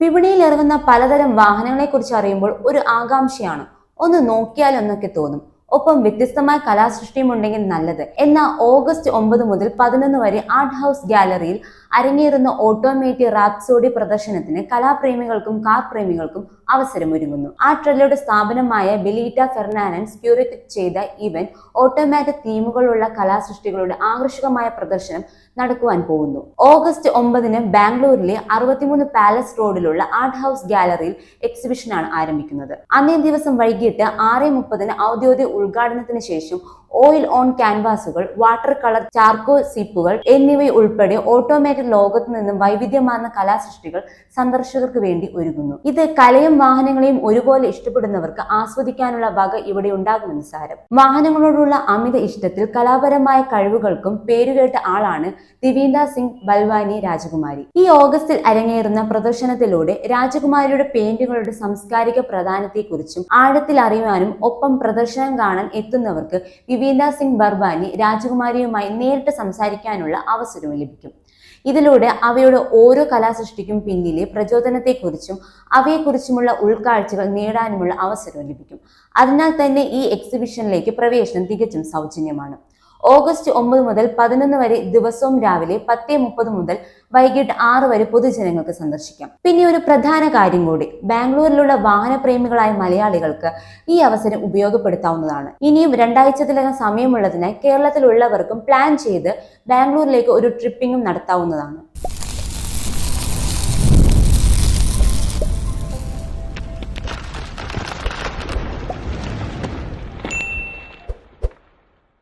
വിപണിയിൽ ഇറങ്ങുന്ന പലതരം വാഹനങ്ങളെ കുറിച്ച് അറിയുമ്പോൾ ഒരു ആകാംക്ഷയാണ്. ഒന്ന് നോക്കിയാലൊന്നൊക്കെ തോന്നും. ഒപ്പം വ്യത്യസ്തമായ കലാസൃഷ്ടിയും ഉണ്ടെങ്കിൽ നല്ലത്. എന്നാൽ ഓഗസ്റ്റ് ഒമ്പത് മുതൽ പതിനൊന്ന് വരെ ആർട്ട് ഹൗസ് ഗാലറിയിൽ അരങ്ങേറുന്ന ഓട്ടോമേറ്റിക് റാപ്സോഡി പ്രദർശനത്തിന് കലാപ്രേമികൾക്കും കാർ പ്രേമികൾക്കും അവസരമൊരുങ്ങുന്നു. ആ ട്രെല്ലയുടെ സ്ഥാപനമായ ബെലീറ്റ ഫെർണാനൻസ് ക്യൂറേറ്റ് ചെയ്ത ഇവന്റ് ഓട്ടോമാറ്റിക് തീമുകളുള്ള കലാസൃഷ്ടികളുടെ ആകർഷകമായ പ്രദർശനം നടക്കുവാൻ പോകുന്നു. ഓഗസ്റ്റ് ഒമ്പതിന് ബാംഗ്ലൂരിലെ അറുപത്തിമൂന്ന് പാലസ് റോഡിലുള്ള ആർട്ട് ഹൗസ് ഗാലറിയിൽ എക്സിബിഷനാണ് ആരംഭിക്കുന്നത്. അന്നേ ദിവസം വൈകിട്ട് ആറ് മുപ്പതിന് ഔദ്യോഗിക ഉദ്ഘാടനത്തിന് ശേഷം ഓയിൽ ഓൺ ക്യാൻവാസുകൾ വാട്ടർ കളർ ചാർക്കോ സിപ്പുകൾ എന്നിവ ഉൾപ്പെടെ ഓട്ടോമാറ്റിക് ലോകത്ത് നിന്നും വൈവിധ്യമാർന്ന കലാസൃഷ്ടികൾ സന്ദർശകർക്ക് വേണ്ടി ഒരുങ്ങുന്നു. ഇത് കലയും വാഹനങ്ങളെയും ഒരുപോലെ ഇഷ്ടപ്പെടുന്നവർക്ക് ആസ്വദിക്കാനുള്ള വക ഇവിടെ ഉണ്ടാകുമെന്ന് സാരം. വാഹനങ്ങളോടുള്ള അമിത ഇഷ്ടത്തിൽ കലാപരമായ കഴിവുകൾക്കും പേരുകേട്ട ആളാണ് ദിവീന്ദ സിംഗ് ബൽവാനി രാജകുമാരി. ഈ ഓഗസ്റ്റിൽ അരങ്ങേറുന്ന പ്രദർശനത്തിലൂടെ രാജകുമാരിയുടെ പെയിന്റുകളുടെ സാംസ്കാരിക പ്രധാനത്തെക്കുറിച്ചും ആഴത്തിൽ അറിയുവാനും ഒപ്പം പ്രദർശനം കാണാൻ എത്തുന്നവർക്ക് വിവീന്ദ സിംഗ് ബർബാനി രാജകുമാരിയുമായി നേരിട്ട് സംസാരിക്കാനുള്ള അവസരവും ലഭിക്കും. ഇതിലൂടെ അവയുടെ ഓരോ കലാസൃഷ്ടിക്കും പിന്നിലെ പ്രചോദനത്തെക്കുറിച്ചും അവയെക്കുറിച്ചുമുള്ള ഉൾക്കാഴ്ചകൾ നേടാനുമുള്ള അവസരവും ലഭിക്കും. അതിനാൽ തന്നെ ഈ എക്സിബിഷനിലേക്ക് പ്രവേശനം തികച്ചും സൗജന്യമാണ്. ഓഗസ്റ്റ് ഒമ്പത് മുതൽ പതിനൊന്ന് വരെ ദിവസവും രാവിലെ പത്ത് മുപ്പത് മുതൽ വൈകിട്ട് ആറ് വരെ പൊതുജനങ്ങൾക്ക് സന്ദർശിക്കാം. പിന്നെ ഒരു പ്രധാന കാര്യം കൂടി ബാംഗ്ലൂരിലുള്ള വാഹനപ്രേമികളായ മലയാളികൾക്ക് ഈ അവസരം ഉപയോഗപ്പെടുത്താവുന്നതാണ്. ഇനിയും രണ്ടാഴ്ചത്തിലകം സമയമുള്ളതിനാൽ കേരളത്തിലുള്ളവർക്കും പ്ലാൻ ചെയ്ത് ബാംഗ്ലൂരിലേക്ക് ഒരു ട്രിപ്പിംഗും നടത്താവുന്നതാണ്.